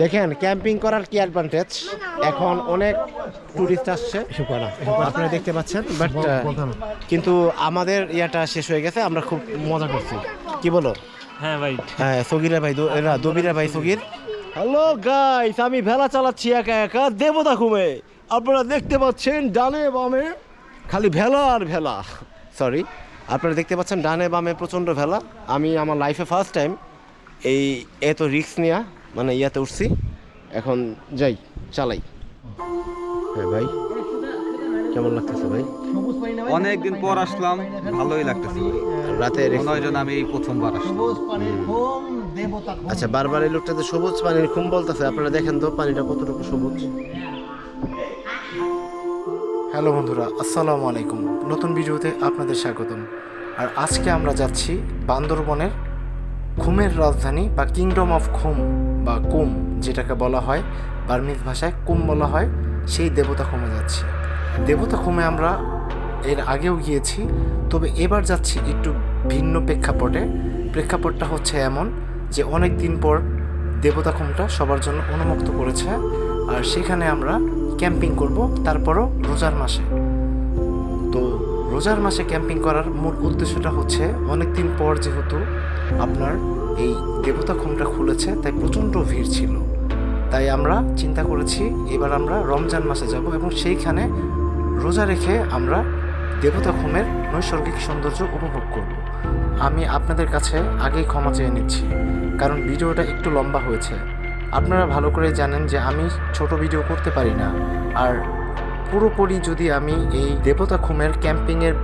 দেখেন ক্যাম্পিং করার কি অ্যাডভান্টেজ এখন অনেক টুরিস্ট আসছে। এসব আপনারা দেখতে পাচ্ছেন বাট কিন্তু আমাদের ইয়াটা শেষ হয়ে গেছে আমরা খুব মজা করছি। কি বলো? হ্যাঁ ভাই। হ্যাঁ সগিরা ভাই এরা দবিরা ভাই সগির। হ্যালো গাইস আমি ভেলা চালাচ্ছি একা একা দেবতা ঘুমে। আপনারা দেখতে পাচ্ছেন ডানে বামে খালি ভেলা আর ভেলা। সরি আপনারা দেখতে পাচ্ছেন ডানে বামে প্রচণ্ড ভেলা। আমি আমার লাইফে ফার্স্ট টাইম এই এত রিস্ক নেওয়া মানে ইয়াতে উঠছি। এখন যাই চালাই। হ্যাঁ ভাই কেমন লাগতেছে ভাই? অনেকদিন পর আসলাম ভালোই লাগতেছে রাতে হয় যেন আমি এই প্রথমবার আসলাম। আচ্ছা বারবার এই লোকটাতে সবুজ পানির খুম বলতেছে আপনারা দেখেন তো পানিটা কতটুকু সবুজ। হ্যালো বন্ধুরা আসসালামু আলাইকুম। নতুন ভিডিওতে আপনাদের স্বাগতম। আর আজকে আমরা যাচ্ছি বান্দরবনের খুমের রাজধানী বা কিংডম অফ খুম। বা কুম, যেটাকে বলা হয়, বার্মিজ ভাষায় কুম বলা হয়, সেই দেবতা খুমে যাচ্ছি। দেবতা খুমে আমরা এর আগেও গিয়েছি, তবে এবার যাচ্ছি একটু ভিন্ন প্রেক্ষাপটে। প্রেক্ষাপটটা হচ্ছে এমন যে অনেক দিন পর দেবতা খুমটা সবার জন্য অনুমুক্ত করেছে, আর সেখানে আমরা ক্যাম্পিং করব, তারপরও রোজার মাসে। তো রোজার মাসে ক্যাম্পিং করার মূল উদ্দেশ্যটা হচ্ছে অনেক দিন পর যেহেতু আপনার এই দেবতা খুমটা খুলেছে, তাই প্রচণ্ড ভিড় ছিল। তাই আমরা চিন্তা করেছি, এবার আমরা রমজান মাসে যাব এবং সেইখানে রোজা রেখে আমরা দেবতা খুমের নৈসর্গিক সৌন্দর্য উপভোগ করব। আমি আপনাদের কাছে আগেই ক্ষমা চেয়ে নিচ্ছি, কারণ ভিডিওটা একটু লম্বা হয়েছে। আপনারা ভালো করে জানেন যে আমি ছোট ভিডিও করতে পারি না। আর পুরোপুরি যদি আমি এই দেবতা খুমের ক্যাম্পিংয়ের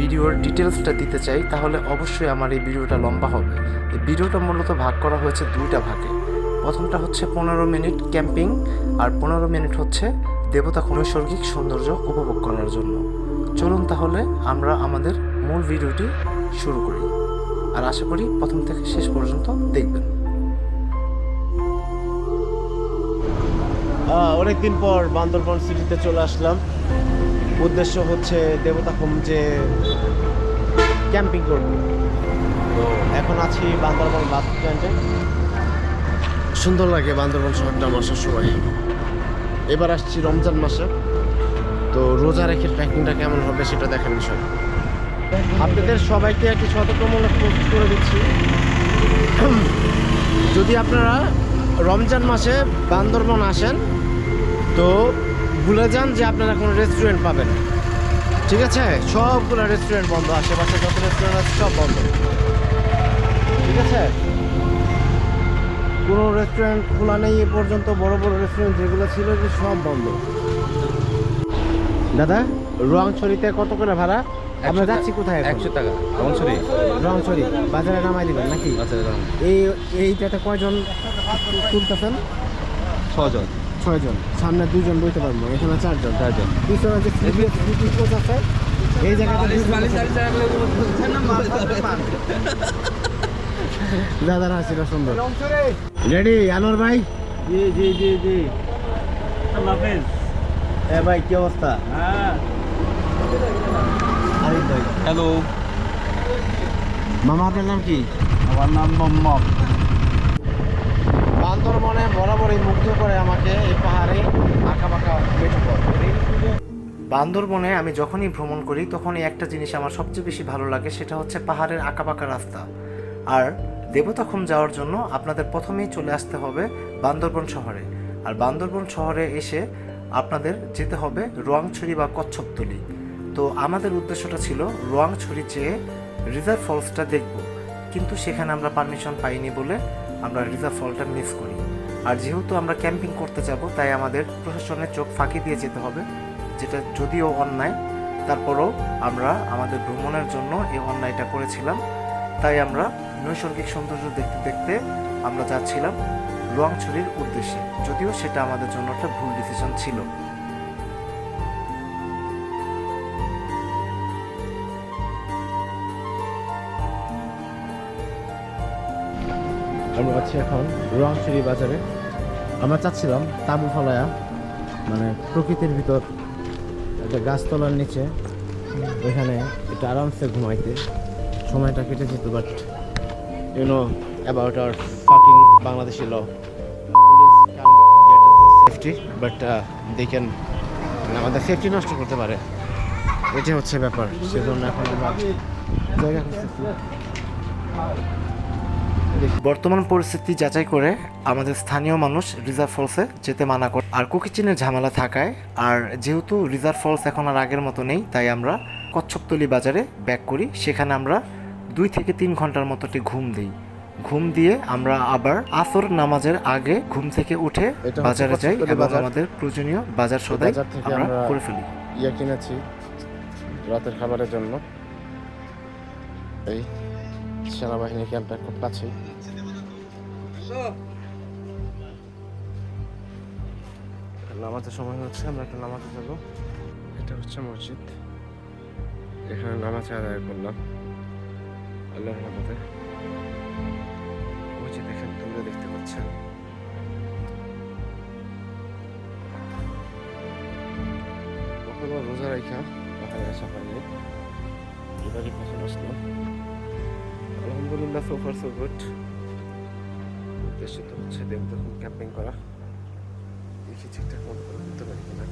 ভিডিওর ডিটেলসটা দিতে চাই, তাহলে অবশ্যই আমার এই ভিডিওটা লম্বা হবে। এই ভিডিওটা মূলত ভাগ করা হয়েছে দুইটা ভাগে। প্রথমটা হচ্ছে পনেরো মিনিট ক্যাম্পিং, আর পনেরো মিনিট হচ্ছে দেবতা নৈসর্গিক সৌন্দর্য উপভোগ করার জন্য। চলুন তাহলে আমরা আমাদের মূল ভিডিওটি শুরু করি। আর আশা করি প্রথম থেকে শেষ পর্যন্ত দেখবেন। অনেকদিন পর বান্দরবন সিটিতে চলে আসলাম। উদ্দেশ্য হচ্ছে দেবতা হোম যে ক্যাম্পিং করব। তো এখন আছি বান্দরবন বাস স্ট্যান্ডে। সুন্দর লাগে বান্দরবন শহরটা আমার সবসময়। এবার আসছি রমজান মাসে। তো রোজা রেখে ট্রেকিংটা কেমন হবে সেটা দেখার বিষয়। আপনাদের সবাইকে একটি সতর্কমূলক পোস্ট করে দিচ্ছি। যদি আপনারা রমজান মাসে বান্দরবন আসেন তো ভুলে যান যে আপনারা কোনো রেস্টুরেন্ট পাবেন। ঠিক আছে? সবগুলো রেস্টুরেন্ট বন্ধ আশেপাশে যত রেস্টুরেন্ট আছে সব বন্ধ। ঠিক আছে? কোনো রেস্টুরেন্ট খোলা নেই এ পর্যন্ত বড় বড় রেস্টুরেন্ট যেগুলো ছিল যে সব বন্ধ। দাদা রোয়াংছড়িতে কত করে ভাড়া? আমরা যাচ্ছি কোথায় একশো টাকা শরী রোয়াংছড়ি বাজারে নামাই দিবেন নাকি? এই এইটাতে কয়জন তুলতেছেন? ছজন। ছয়জন সামনে দুজন বইতে পারব এখানে চারজন। চারজন। পিছনে যে স্লিপিং কোচ আছে এই বসে- দাদার হাসিটা সুন্দর। রেডি আনোয়ার ভাই? জি জি জি জি। হাফেজ। এ ভাই কি অবস্থা? হ্যাঁ। হ্যালো। মামা আপনার নাম কি? আমার নাম মোহাম্মদ। বান্দরবনে বরাবরই মুগ্ধ করে আমাকে এই পাহাড়ে আঁকা বাঁকা বান্দরবনে আমি যখনই ভ্রমণ করি, তখনই একটা জিনিস আমার সবচেয়ে বেশি ভালো লাগে, সেটা হচ্ছে পাহাড়ের আঁকাবাঁকা রাস্তা। আর দেবতাখুম যাওয়ার জন্য আপনাদের প্রথমেই চলে আসতে হবে বান্দরবন শহরে। আর বান্দরবন শহরে এসে আপনাদের যেতে হবে রোয়াংছড়ি বা কচ্ছপতলি। তো আমাদের উদ্দেশ্যটা ছিল রোয়াংছড়ি চেয়ে রিজার্ভ ফলসটা দেখব, কিন্তু সেখানে আমরা পারমিশন পাইনি বলে আমরা রিজার্ভ ফলটা মিস করি। আর যেহেতু আমরা ক্যাম্পিং করতে যাব, তাই আমাদের প্রশাসনের চোখ ফাঁকি দিয়ে যেতে হবে, যেটা যদিও অন্যায়। তারপরও আমরা আমাদের ভ্রমণের জন্য এই অন্যায়টা করেছিলাম। তাই আমরা নৈসর্গিক সৌন্দর্য দেখতে দেখতে আমরা যাচ্ছিলাম রোয়াংছড়ির উদ্দেশ্যে। যদিও সেটা আমাদের জন্য একটা ভুল ডিসিশন ছিল। আছি এখন রোয়াংছড়ি বাজারে। আমরা চাচ্ছিলাম তাঁবু ফলায়া মানে প্রকৃতির ভিতর একটা গাছতলার নিচে। এখানে একটু আরামসে ঘুমাইতে। সময়টা কেটে যেত but you know about our fucking Bangladeshi law safety but they can আমাদের সেফটি নষ্ট করতে পারে। এটা হচ্ছে ব্যাপার। সেজন্য এখন জায়গা খুঁজতেছি। বর্তমান পরিস্থিতি যাচাই করে আমাদের স্থানীয় মানুষ রিজার্ভ ফলসে যেতে মানা করে আর কুকিচিনের ঝামেলা থাকায় আর যেহেতু রিজার্ভ ফলস এখন আর আগের মতো নেই তাই আমরা কচ্ছপতলি বাজারে ব্যাক করি। সেখানে আমরা দুই থেকে তিন ঘণ্টার মতো একটি ঘুম দিই। ঘুম দিয়ে আমরা আবার আসর নামাজের আগে ঘুম থেকে উঠে বাজারে যাই এবং। আমাদের প্রয়োজনীয় বাজার সদাই আমরা- করে ফেলি। ইয়ে কিনেছি রাতের খাবারের জন্য। এই সেনাবাহিনী ক্যাম্পের খুব কাছেই। নামাজের সময় হচ্ছে আমরা একটা নামাজে যাব। এটা হচ্ছে মসজিদ। এখানে নামাজ আদায় করলাম। আল্লাহর রহমতে। যে দেখেন দূরে দেখতে পাচ্ছেন। রোজা রাখা পাহাড়ে সকাল নেই এবারই পাশে বসলাম আলহামদুলিল্লাহ সোফার সো গুড উদ্দেশ্য তো হচ্ছে দেবদখন ক্যাম্পিং করা। দেখি ঠিকঠাক মতো করে করতে পারি কিনা।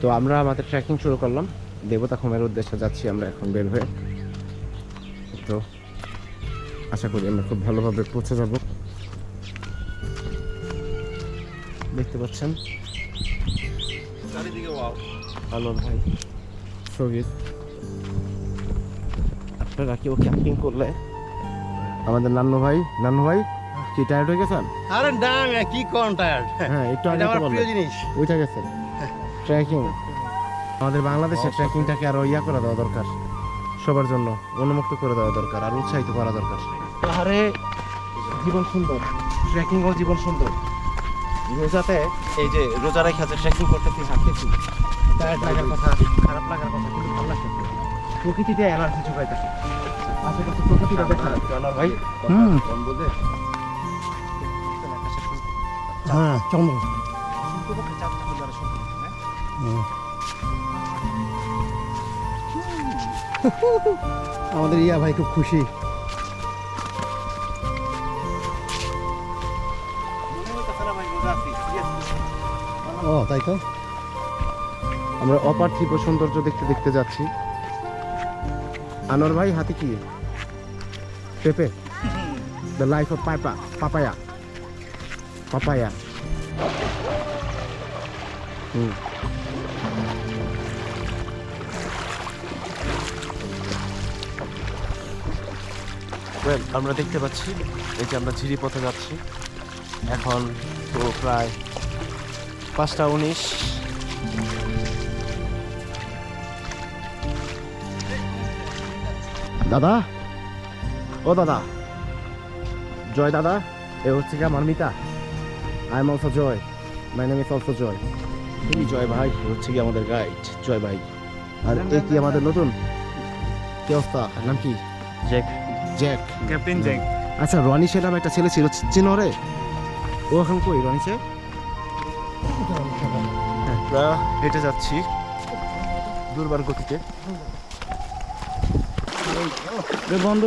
তো আমরা আমাদের ট্রেকিং শুরু করলাম। দেবতা হোমের উদ্দেশ্যে যাচ্ছি আমরা এখন বের হয়ে। তো আশা করি আমরা খুব ভালোভাবে পৌঁছে যাব। দেখতে পাচ্ছেন? আলোর ভাই সংগীত আপনারা কেউ ক্যাম্পিং করলে। আমাদের নান্নু ভাই নান্নু ভাই কি টায়ার্ড হয়ে গেছেন? আরে না কি কোন টায়ার্ড হ্যাঁ একটু আগে আমার প্রিয় জিনিস। উঠে গেছেন ট্রেকিং আমাদের বাংলাদেশে ট্রেকিংটাকে আরও ইয়া করে দেওয়া দরকার। সবার জন্য উন্মুক্ত করে দেওয়া দরকার আর উৎসাহিত করা দরকার। পাহাড়ে জীবন সুন্দর। ট্রেকিংও জীবন সুন্দর। রোজাতে এই যে রোজা রেখে যে ট্রেকিং করতেছি হাঁটতেছি। টায়ার্ড লাগার কথা খারাপ লাগার কথা কিন্তু ভালো লাগতেছে প্রকৃতিতে এনার্জি যোগাইতেছে আশেপাশে প্রকৃতিটা দেখা ভাই? হুম। হ্যাঁ চন্দ্র আমাদের ইয়া ভাই খুব খুশি। ও তাই তো? আমরা অপার্থিব সৌন্দর্য দেখতে দেখতে যাচ্ছি। আনোয়ার ভাই হাতে কি? পেপে দ্য লাইফ অফ পাইপা পাপায়া পাপায়া হুম Well, আমরা দেখতে পাচ্ছি এই যে আমরা ঝিরি পথে যাচ্ছি। এখন তো প্রায় পাঁচটা উনিশ। দাদা? ও দাদা। জয় দাদা এ হচ্ছে কি আমার Mita? I am also Joy my name is also Joy তুমি জয় ভাই হচ্ছে কি আমাদের গাইড জয় ভাই। আর এ কি আমাদের নতুন? কি অবস্থা? নাম কি? জ্যাক জ্যাক ক্যাপ্টেন জ্যাক আচ্ছা রনি সেরাম একটা ছেলে ছিল চিনো রে? ও এখন কই রনি সে? আমরা হেঁটে যাচ্ছি দুর্বার গতিতে। বন্ধু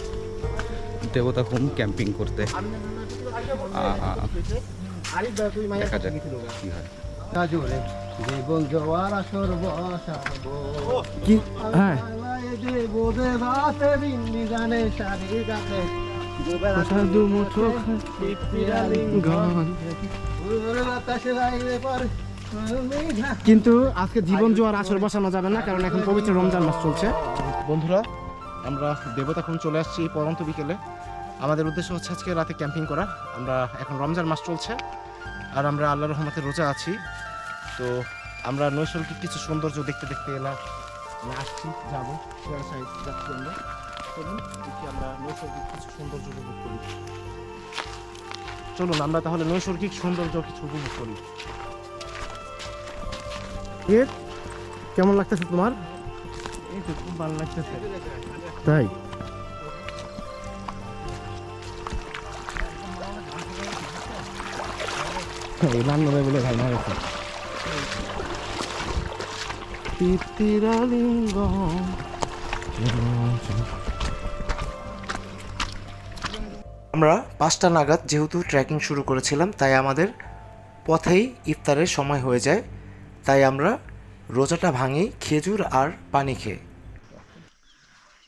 দেবতা হোম ক্যাম্পিং করতে। আহা, দেখা যাক কি হয়। জীবন আসর কি? হ্যাঁ। কিন্তু আজকে জীবন জোয়ার আসর বসানো যাবে না কারণ এখন পবিত্র রমজান মাস চলছে। বন্ধুরা আমরা দেবতাখন চলে আসছি এই পরন্ত বিকেলে। আমাদের উদ্দেশ্য হচ্ছে আজকে রাতে ক্যাম্পিং করা। আমরা এখন রমজান মাস চলছে আর আমরা আল্লাহ রহমতে রোজা আছি। তো আমরা নৈসর্গিক কিছু সৌন্দর্য দেখতে দেখতে এলাম মানে আসছি যাব। সাইড যাচ্ছি আমরা। চলুন দেখি আমরা নৈসর্গিক কিছু সৌন্দর্য উপভোগ করি। চলুন আমরা তাহলে নৈসর্গিক সৌন্দর্য কিছু উপভোগ করি। কেমন লাগতেছে তোমার? এই তো খুব ভালো লাগতেছে। তাই? এই বান্ধবে বলে আমরা পাঁচটা নাগাদ যেহেতু ট্রেকিং শুরু করেছিলাম, তাই আমাদের পথেই ইফতারের সময় হয়ে যায়। তাই আমরা রোজাটা ভাঙি খেজুর আর পানি খেয়ে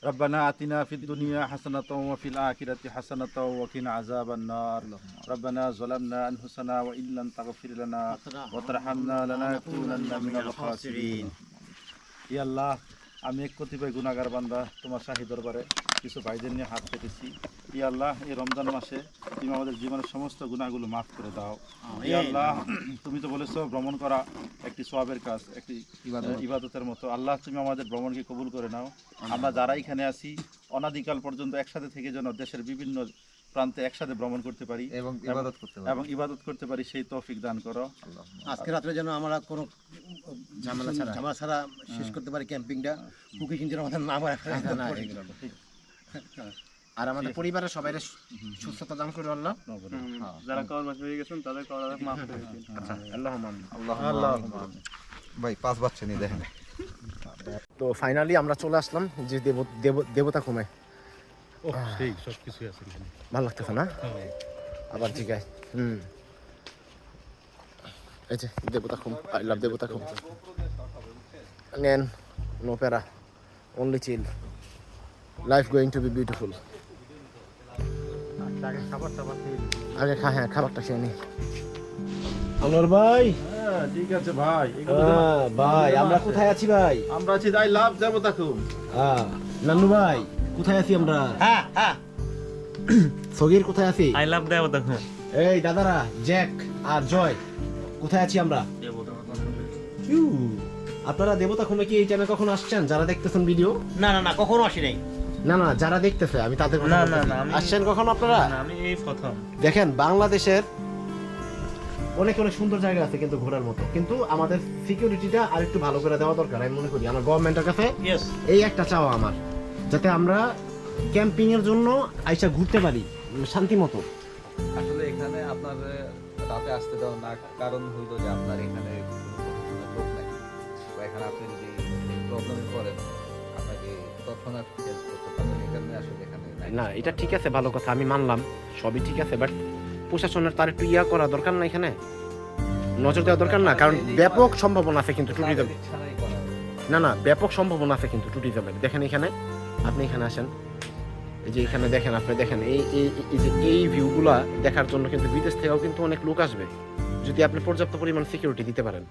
ربنا آتنا في الدنيا حسنة وفي الآخرة حسنة وقنا عذاب النار ربنا ظلمنا أنفسنا وإن لم تغفر لنا وترحمنا لنكونن من الخاسرين ইয়া আল্লাহ আমি এক কতিপয় গুণাগার বান্দা তোমার শাহী দরবারে কিছু ভাইদের নিয়ে হাত পেতেছি ইয়া আল্লাহ এই রমজান মাসে তুমি আমাদের জীবনের সমস্ত গুণাগুলো মাফ করে দাও। ইয়া আল্লাহ তুমি তো বলেছ ভ্রমণ করা একটি সোয়াবের কাজ একটি ইবাদতের মতো। আল্লাহ তুমি আমাদের ভ্রমণকে কবুল করে নাও। আমরা যারা এখানে আছি অনাদিকাল পর্যন্ত একসাথে থেকে যেন দেশের বিভিন্ন প্রান্তে একসাথে ভ্রমণ করতে পারি। এবং ইবাদত করতে পারি। এবং ইবাদত করতে পারি সেই তৌফিক দান করো। আজকে রাত্রে যেন আমরা কোনো ঝামেলা ছাড়া। ঝামেলা ছাড়া শেষ করতে পারি ক্যাম্পিংটা। কুকি কিন্তু আমাদের নাম রাখা। আর আমাদের পরিবারের সবাই সুস্থতা দান করে আল্লাহ। যারা কবর বাসী হয়ে গেছেন তাদের কবর মাফ করে দিন। আচ্ছা। আল্লাহ মান আল্লাহ। ভাই পাঁচ বাচ্চা নিয়ে দেখেন। তো ফাইনালি আমরা চলে আসলাম যে দেব দেব- দেবতা কমে। সেই সব কিছুই আছে ভালো লাগতেছে না? আবার জিগায়। হুম। এই যে দেবতা খুম আই লাভ দেবতা খুম নেন নো প্যারা। Only chill life going to be beautiful আগে খা হ্যাঁ খাবারটা খেয়ে নি। আনোয়ার ভাই। হ্যাঁ ঠিক আছে ভাই। হ্যাঁ, ভাই আমরা কোথায় আছি ভাই? আমরা আছি আই লাভ যাব তাকুম হ্যাঁ নান্নু ভাই কোথায় আছি আমরা? হ্যাঁ হ্যাঁ। সগির কোথায় আছি? আই লাভ দেব দেখো এই দাদারা জ্যাক আর জয় কোথায় আছি আমরা? আপনারা দেবতা খুমে কি এই চ্যানেল কখনো আসছেন? যারা দেখতেছেন ভিডিও না না না কখনো আসি নাই। না না যারা দেখতেছে আমি তাদের কথা না, না, না, আমি- আসছেন কখনো আপনারা? না, আমি এই প্রথম। দেখেন বাংলাদেশের অনেক অনেক সুন্দর জায়গা আছে কিন্তু ঘোরার মতো। কিন্তু আমাদের সিকিউরিটিটা আর একটু ভালো করে দেওয়া দরকার আমি মনে করি। আমার গভর্নমেন্টের কাছে ইয়েস এই একটা চাওয়া আমার যাতে আমরা ক্যাম্পিং এর জন্য আইসা ঘুরতে পারি শান্তি মতো। আসলে এখানে আপনার রাতে আসতে দেওয়া না কারণ হইল যে আপনার এখানে কোনো লোক নাই। বা এখানে আপনি যদি প্রবলেমে পড়েন আপনাকে তৎক্ষণাৎ হেল্প করতে না, এটা ঠিক আছে, ভালো কথা, আমি মানলাম। সবই ঠিক আছে বাট প্রশাসনের তার একটু ইয়া করা দরকার না এখানে? নজর দেওয়া দরকার না? কারণ ব্যাপক সম্ভাবনা আছে কিন্তু করা হবে। না না, ব্যাপক সম্ভাবনা আছে কিন্তু ট্যুরিজমের দেখেন এখানে, আপনি এখানে আসেন। এই যে এখানে দেখেন, আপনি দেখেন, এই এই যে এই ভিউগুলা দেখার জন্য কিন্তু বিদেশ থেকেও কিন্তু অনেক লোক আসবে। যদি আপনি পর্যাপ্ত পরিমাণ সিকিউরিটি দিতে পারেন।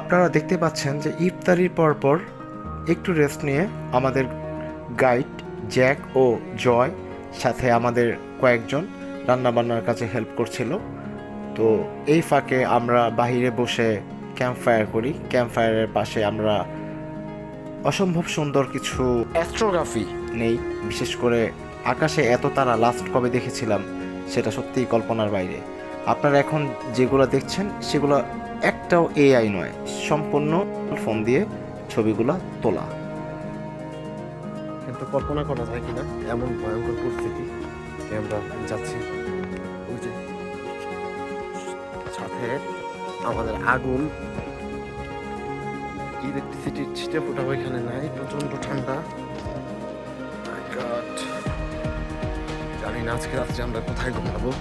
আপনারা দেখতে পাচ্ছেন যে ইফতারির পরপর একটু রেস্ট নিয়ে আমাদের গাইড জ্যাক ও জয় সাথে আমাদের কয়েকজন রান্নাবান্নার কাছে হেল্প করছিল। তো এই ফাঁকে আমরা বাইরে বসে ক্যাম্প ফায়ার করি। ক্যাম্প ফায়ারের পাশে আমরা অসম্ভব সুন্দর কিছু অ্যাস্ট্রোগ্রাফি নেই। বিশেষ করে আকাশে এত তারা লাস্ট কবে দেখেছিলাম, সেটা সত্যিই কল্পনার বাইরে। আপনারা এখন যেগুলো দেখছেন, সেগুলো একটাও এআই নয়, সম্পূর্ণ ফোন দিয়ে ছবিগুলো তোলা। কিন্তু কল্পনা করা যায় কিনা, এমন ভয়ঙ্কর পরিস্থিতি। আমরা যাচ্ছি। ওই যে, সাথে আমাদের আগুন। ইলেকট্রিসিটির ছিটে ফোটা ওইখানে নাই প্রচণ্ড ঠান্ডা। জানি না আজকে রাত্রে আমরা কোথায় ঘুমাবো।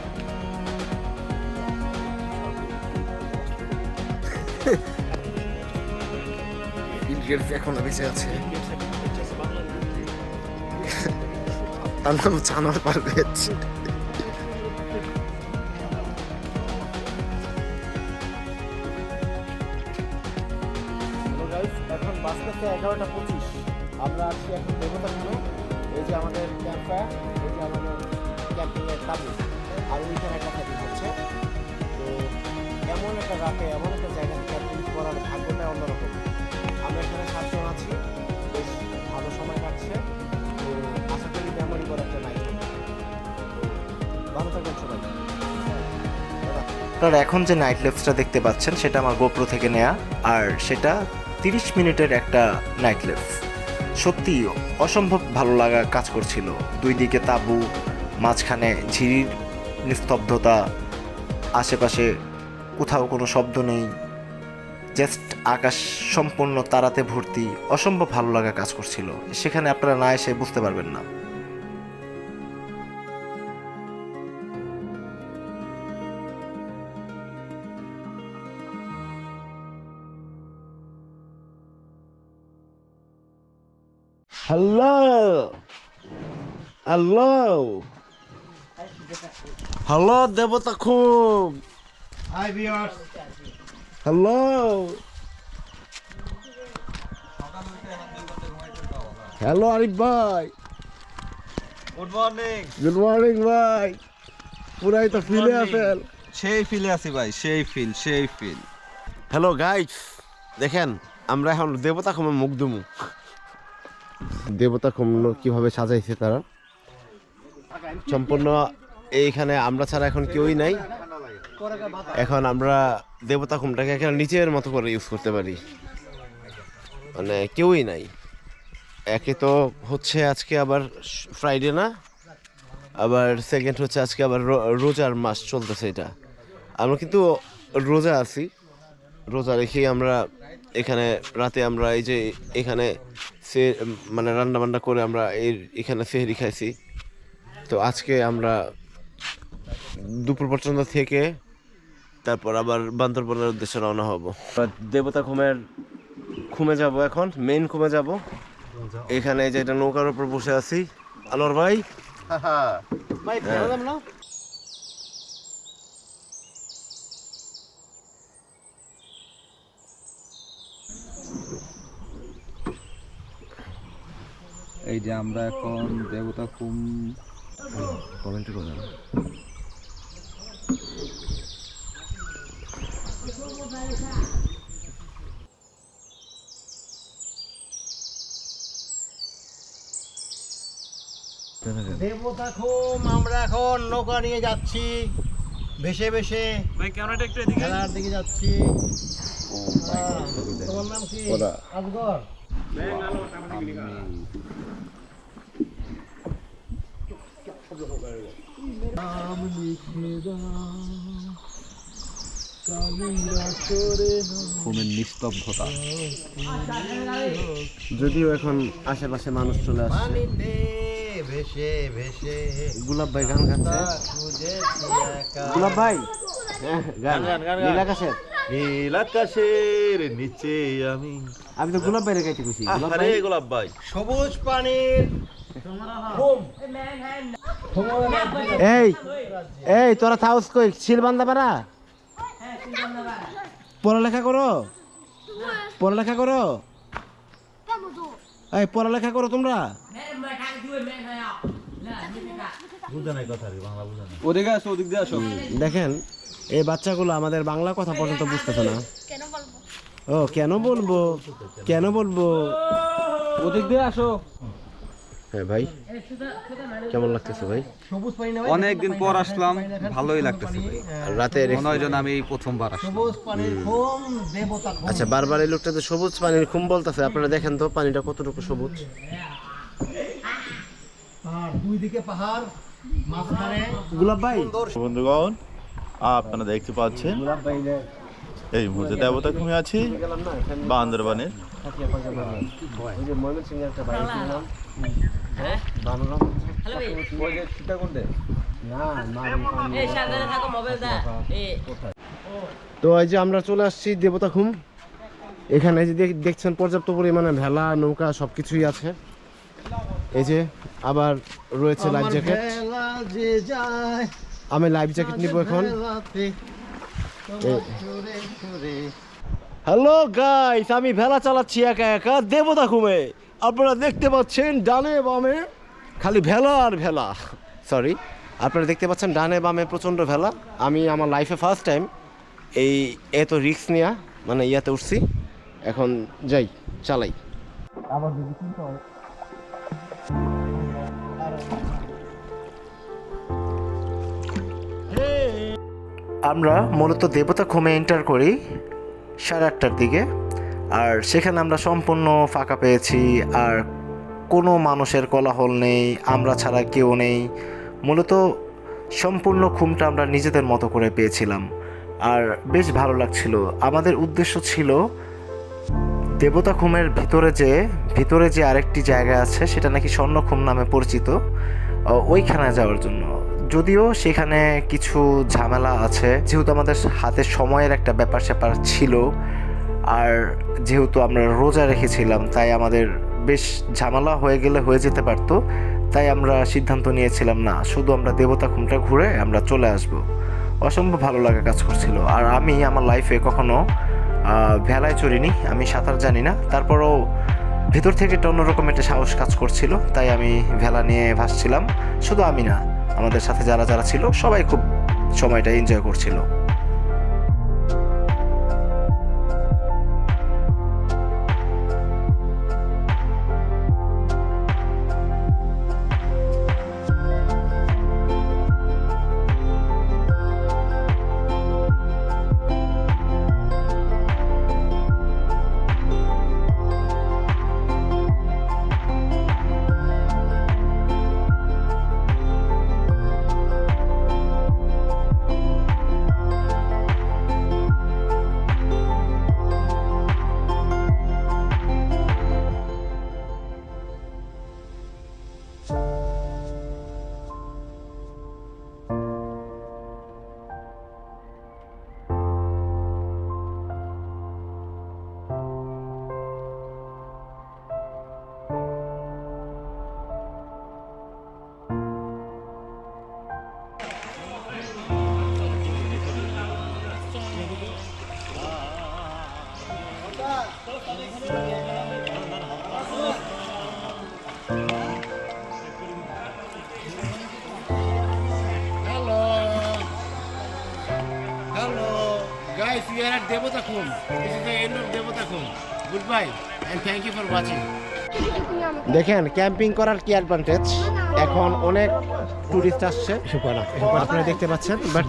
ইন্ডিয়ার এখনও বেঁচে আছে। তার নাম জানার পারভেজ। এখন এগারোটা আমরা এই যে আমাদের আমাদের ওইখানে একটা হচ্ছে। রাতে এমন একটা জায়গাতে ক্যাম্পিং করার ভাগ্যটা অন্যরকম। আমরা এখানে সাতজন আছি। বেশ ভালো সময় কাটছে। তো আশা করি মেমোরি করার নাইট ভালো থাকবেন সবাই। আপনারা এখন যে নাইট লেপসটা দেখতে পাচ্ছেন, সেটা আমার গোপ্রো থেকে নেয়া। আর সেটা তিরিশ মিনিটের একটা নাইট লেপস সত্যি অসম্ভব ভালো লাগা কাজ করছিল। দুই দিকে তাঁবু, মাঝখানে ঝিরির নিস্তব্ধতা, আশেপাশে কোথাও কোনো শব্দ নেই। জাস্ট আকাশ সম্পূর্ণ তারাতে ভর্তি অসম্ভব ভালো লাগা কাজ করছিল। সেখানে আপনারা না এসে বুঝতে পারবেন না। হ্যালো! হ্যালো! হ্যালো দেবতা খুব। Hi viewers hello hello Arif ভাই গুড মর্নিং গুড মর্নিং ভাই পুরাই তো ফিলে আছেন সেই ফিলে আছি ভাই সেই ফিল সেই ফিল হ্যালো গাইস দেখেন আমরা এখন দেবতা খুমে মুখ দুমু দেবতা খুম কীভাবে সাজাইছে তারা সম্পূর্ণ এইখানে আমরা ছাড়া এখন কেউই নাই এখন আমরা দেবতা খুমটাকে এখানে নিচের মতো করে ইউজ করতে পারি। মানে কেউই নাই। একে তো হচ্ছে আজকে আবার ফ্রাইডে না? আবার সেকেন্ড হচ্ছে আজকে আবার রোজার মাস চলতেছে এটা। আমরা কিন্তু রোজা আছি। রোজা রেখে আমরা এখানে রাতে আমরা এই যে এখানে সে মানে রান্না বান্না করে আমরা এর, এখানে সেহরি খাইছি। তো আজকে আমরা দুপুর পর্যন্ত থেকে তারপর আবার বান্দরবনের উদ্দেশ্যে রওনা হব দেবতা খুমের খুমে যাব এখন মেইন খুমে যাব এখানে যে এটা নৌকার উপর বসে আছি আলোর ভাই এই যে আমরা এখন দেবতা কুম কমেন্ট করবেন দেবতা খুম আমরা এখন নৌকা নিয়ে যাচ্ছি। ভেসে ভেসে ভাই ক্যামেরাটা একটু এদিকে? খেলার দিকে যাচ্ছি। তোমার নাম কি? আজগর। ঘুমের নিস্তব্ধতা। যদিও এখন আশেপাশে মানুষ চলে আসছে। ভেসে ভেসে। গুলাব ভাই গান গাচ্ছে? গুলাব ভাই! হ্যাঁ, গান। নীল আকাশের। নীল আকাশের নিচে আমি। আমি তো গুলাব ভাইরে গাইতে কইছি আরে ভাই। গোলাপ ভাই। সবুজ পানির এই এই তোরা থাউস কই? শিলবান্দা পারা? পড়ালেখা করো? পড়ালেখা করো? এই পড়ালেখা করো তোমরা। ওদিকে আসো ওদিক দিয়ে আসো। দেখেন এই বাচ্চাগুলো আমাদের বাংলা কথা পর্যন্ত বুঝতেছে না। ও কেন বলব? কেন বলব? ওদিক দিয়ে আসো। হ্যাঁ ভাই। কেমন লাগতেছে ভাই? সবুজ পানি অনেকদিন পর আসলাম ভালোই লাগতেছে ভাই। মনে হয় যেন আমি এই প্রথমবার আসলাম। পানির খুম আচ্ছা বারবার এই লোকটা যে সবুজ পানির খুম বলতেছে আপনারা দেখেন তো পানিটা কতটুকু সবুজ। আর দুই দিকে পাহাড় মাঝখানে গুলাব ভাই। বন্ধুগণ আপনারা দেখতে পাচ্ছেন এই মুহূর্তে দেবতা ঘুমিয়ে আছি বান্দরবানের। ওই যে ময়মনসিংহের একটা ভাই কি নাম বানরাম না না এই সাবধানে থাকো মোবাইলটা এই। তো এই যে আমরা চলে আসছি দেবতা খুম এখানে যে দেখ- দেখছেন পর্যাপ্ত পরিমাণে ভেলা নৌকা সব কিছুই আছে। এই যে আবার রয়েছে লাইফ জ্যাকেট আমি লাইফ জ্যাকেট নিব এখন। হ্যালো গাইস আমি ভেলা চালাচ্ছি একা একা দেবতা ঘুমে। আপনারা দেখতে পাচ্ছেন ডানে বামে খালি ভেলা আর ভেলা। সরি আপনারা দেখতে পাচ্ছেন ডানে বামে প্রচণ্ড ভেলা। আমি আমার লাইফে ফার্স্ট টাইম এই এত রিস্ক নেওয়া মানে ইয়াতে উঠছি। এখন যাই চালাই। আমরা মূলত দেবতা খুমে এন্টার করি সাড়ে আটটার দিকে। আর সেখানে আমরা সম্পূর্ণ ফাঁকা পেয়েছি, আর কোনো মানুষের কোলাহল নেই, আমরা ছাড়া কেউ নেই। মূলত সম্পূর্ণ খুমটা আমরা নিজেদের মতো করে পেয়েছিলাম। আর বেশ ভালো লাগছিল। আমাদের উদ্দেশ্য ছিল দেবতা খুমের ভিতরে যে ভিতরে যে আরেকটি জায়গা আছে, সেটা নাকি স্বর্ণখুম নামে পরিচিত ওইখানে যাওয়ার জন্য। যদিও সেখানে কিছু ঝামেলা আছে, যেহেতু আমাদের হাতে সময়ের একটা ব্যাপার স্যাপার ছিল আর যেহেতু আমরা রোজা রেখেছিলাম, তাই আমাদের বেশ ঝামেলা হয়ে গেলে হয়ে যেতে পারতো। তাই আমরা সিদ্ধান্ত নিয়েছিলাম, না, শুধু আমরা দেবতা খুমটা ঘুরে আমরা চলে আসব। অসম্ভব ভালো লাগা কাজ করছিল। আর আমি আমার লাইফে কখনো ভেলায় চড়িনি, আমি সাঁতার জানি না। তারপরও ভেতর থেকে একটা অন্যরকম একটা সাহস কাজ করছিল, তাই আমি ভেলা নিয়ে ভাসছিলাম। শুধু আমি না, আমাদের সাথে যারা যারা ছিল, সবাই খুব সময়টা এনজয় করছিল। Guys. We are at Devata Kum. This is the end of Devata Kum. Goodbye, and thank you for watching. দেখেন ক্যাম্পিং করার কি অ্যাডভান্টেজ এখন অনেক টুরিস্ট আসছে। আপনারা দেখতে পাচ্ছেন বাট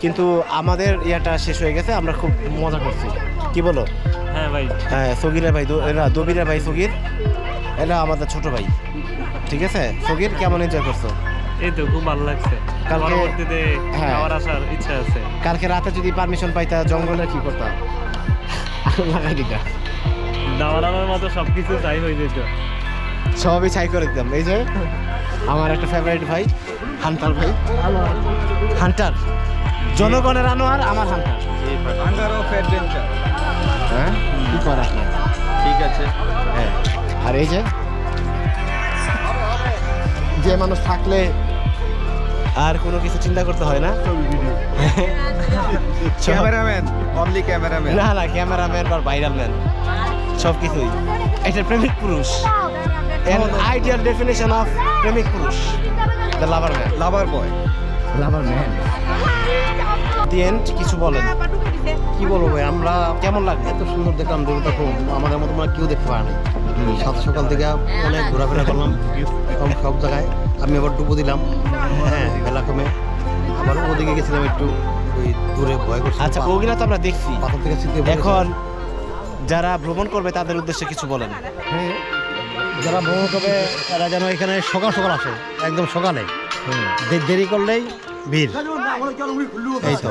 কিন্তু আমাদের ইয়াটা শেষ হয়ে গেছে আমরা খুব মজা করছি। কি বলো? হ্যাঁ ভাই। হ্যাঁ সগিরা ভাই দো- এরা দবিরা ভাই সগির এরা আমাদের ছোট ভাই। ঠিক আছে? সগির কেমন এনজয় করছ? এই তো খুব ভালো লাগছে। কালকে- পরবর্তীতে হ্যাঁ। আবার আসার ইচ্ছা আছে। কালকে রাতে যদি পারমিশন পাইতা জঙ্গলে কি করতা? আগুন লাগাই দিতা। আমার মতো সবকিছু চাই হয়ে যেত। সবই ছাই করে দিতাম। এই যে আমার একটা ফেভারিট ভাই হান্টার ভাই। হান্টার। জনগণের আনোয়ার আমার হান্টার। আন্ডার অফ অ্যাডভেঞ্চার হ্যাঁ? কি করার? ঠিক আছে। হ্যাঁ। আর এই যে যে মানুষ থাকলে আর কোনো কিছু চিন্তা করতে হয় না। Cameraman only cameraman. না না ক্যামেরাম্যান বা ভাইরাল ম্যান সব কিছুই এটা প্রেমিক পুরুষ। এন আইডিয়াল ডেফিনেশন অফ প্রেমিক পুরুষ। The lover man lover boy lover man the end কিছু বলেন। কি বলব ভাই আমরা কেমন লাগবে এত সুন্দর দেখলাম দেবতা খুব আমাদের মতো মানে কেউ দেখতে পারে না সাত সকাল থেকে অনেক ঘোরাফেরা করলাম। সব জায়গায়। আমি আবার ডুবো দিলাম। হ্যাঁ বেলা কমে। আবার ওদিকে গেছিলাম একটু ওই দূরে ভয় করছি আচ্ছা ওগুলা তো আমরা দেখছি। পাথর থেকে ছিটকে পড়েছে। এখন যারা ভ্রমণ করবে তাদের উদ্দেশ্যে কিছু বলেন। হ্যাঁ যারা ভ্রমণ করবে তারা যেন এখানে সকাল সকাল আসে একদম সকালে। দে- দেরি করলেই ভিড়। এই তো।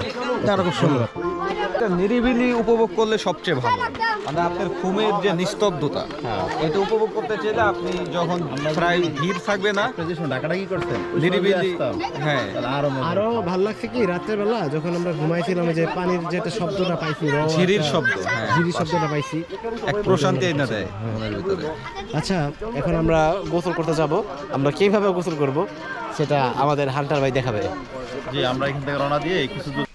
খুব সুন্দর। এটা নিরিবিলি উপভোগ করলে সবচেয়ে ভালো। মানে আপনার ঘুমের যে নিস্তব্ধতা এটা উপভোগ করতে চাইলে আপনি যখন প্রায় ভিড় থাকবে না ডাকাডাকি করছেন? নিরিবিলি হ্যাঁ। আরও ভালো লাগছে কি? রাতের বেলা যখন আমরা ঘুমাইছিলাম যে পানির যেটা শব্দটা পাইছি ঝিরির শব্দ হ্যাঁ। ঝিরির শব্দটা পাইছি। এক প্রশান্তি এনে দেয় মনের ভিতরে। আচ্ছা এখন আমরা গোসল করতে যাব। আমরা কীভাবে গোসল করব সেটা আমাদের হান্টার ভাই দেখাবে। জি আমরা এখান থেকে রওনা দিয়ে কিছু দূর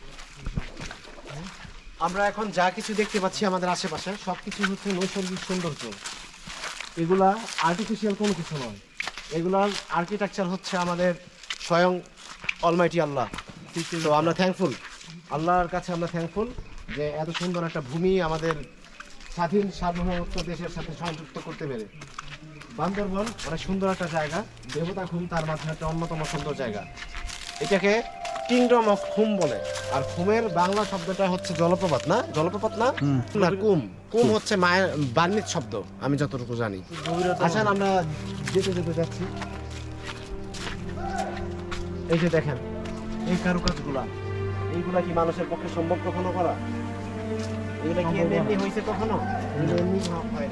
আমরা এখন যা কিছু দেখতে পাচ্ছি আমাদের আশেপাশে সব কিছু হচ্ছে নৈসর্গিক সৌন্দর্য। এগুলা আর্টিফিশিয়াল কোনো কিছু নয়। এগুলার আর্কিটেকচার হচ্ছে আমাদের স্বয়ং অলমাইটি আল্লাহ। তো আমরা থ্যাঙ্কফুল আল্লাহর কাছে আমরা থ্যাঙ্কফুল যে এত সুন্দর একটা ভূমি আমাদের স্বাধীন সার্বভৌমত্ব দেশের সাথে সংযুক্ত করতে পেরে। বান্দরবন অনেক সুন্দর একটা জায়গা। দেবতা খুম তার মাঝে একটা অন্যতম সুন্দর জায়গা। এটাকে কিংডম অফ খুম বলে। আর খুমের বাংলা শব্দটা হচ্ছে জলপ্রপাত না? জলপ্রপাত না? না কুম। কুম হচ্ছে মায়ের বার্নিত শব্দ আমি যতটুকু জানি। আসেন আমরা যেতে যেতে যাচ্ছি। এই যে দেখেন এই কারুকাজগুলা এইগুলা কি মানুষের পক্ষে সম্ভব কখনো করা? এগুলা কি এমনি হয়েছে কখনো? এমনি হয়।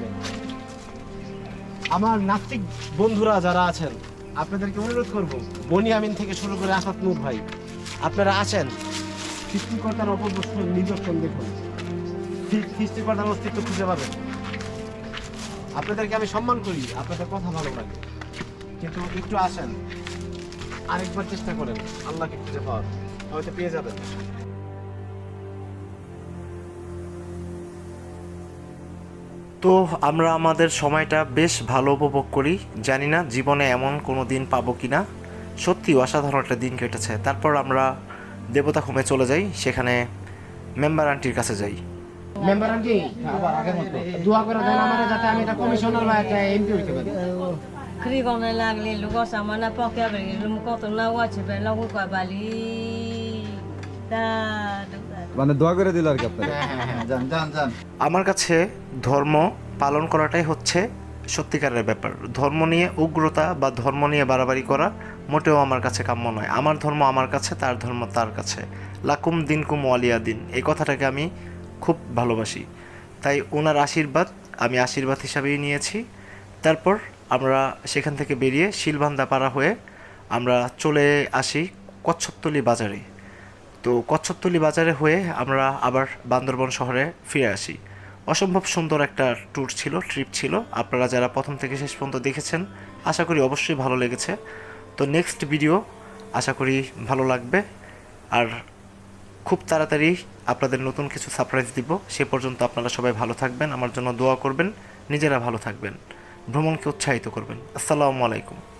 আমার নাস্তিক বন্ধুরা যারা আছেন আপনাদেরকে অনুরোধ করব বনি আমিন থেকে শুরু করে আসাদ নূর ভাই আপনারা আছেন? সৃষ্টিকর্তার অপূর্ব নিদর্শন দেখুন। সৃষ্টিকর্তার অস্তিত্ব খুঁজে পাবেন। আপনাদেরকে আমি সম্মান করি আপনাদের কথা ভালো লাগে। কিন্তু একটু আসেন। আরেকবার চেষ্টা করেন আল্লাহকে খুঁজে পাওয়ার। হয়তো পেয়ে যাবেন। তো আমরা আমাদের সময়টা বেশ ভালো উপভোগ করি। জানি না জীবনে এমন কোনো দিন পাবো কি না সত্যি অসাধারণ একটা দিন কেটেছে। তারপর আমরা দেবতা হোমে চলে যাই সেখানে মেম্বার আন্টির কাছে যাই। মেম্বার আন্টি আবার আগের মতো। দোয়া করে দেন আমারে যাতে আমি এটা কমিশনার বা একটা এমপি হইতে পারি। Bali মানে দোয়া করে দিল আর কি আপনাকে? যান যান যান। আমার কাছে ধর্ম পালন করাটাই হচ্ছে সত্যিকারের ব্যাপার। ধর্ম নিয়ে উগ্রতা বা ধর্ম নিয়ে বাড়াবাড়ি করা মোটেও আমার কাছে কাম্য নয়। আমার ধর্ম আমার কাছে, তার ধর্ম তার কাছে। লাকুম দিন কুম ওয়ালিয়া দিন। এই কথাটাকে আমি খুব ভালোবাসি। তাই ওনার আশীর্বাদ আমি আশীর্বাদ হিসাবেই নিয়েছি। তারপর আমরা সেখান থেকে বেরিয়ে শিলবান্ধা পাড়া হয়ে আমরা চলে আসি কচ্ছপতলি বাজারে। তো কচ্ছপতলি বাজারে হয়ে আমরা আবার বান্দরবন শহরে ফিরে আসি। অসম্ভব সুন্দর একটা ট্যুর ছিল ট্রিপ ছিল। আপনারা যারা প্রথম থেকে শেষ পর্যন্ত দেখেছেন, আশা করি অবশ্যই ভালো লেগেছে। তো নেক্সট ভিডিও আশা করি ভালো লাগবে। আর খুব তাড়াতাড়ি আপনাদের নতুন কিছু সারপ্রাইজ দিব। সে পর্যন্ত আপনারা সবাই ভালো থাকবেন, আমার জন্য দোয়া করবেন, নিজেরা ভালো থাকবেন। ভ্রমণকে উৎসাহিত করবেন। আসসালামু আলাইকুম।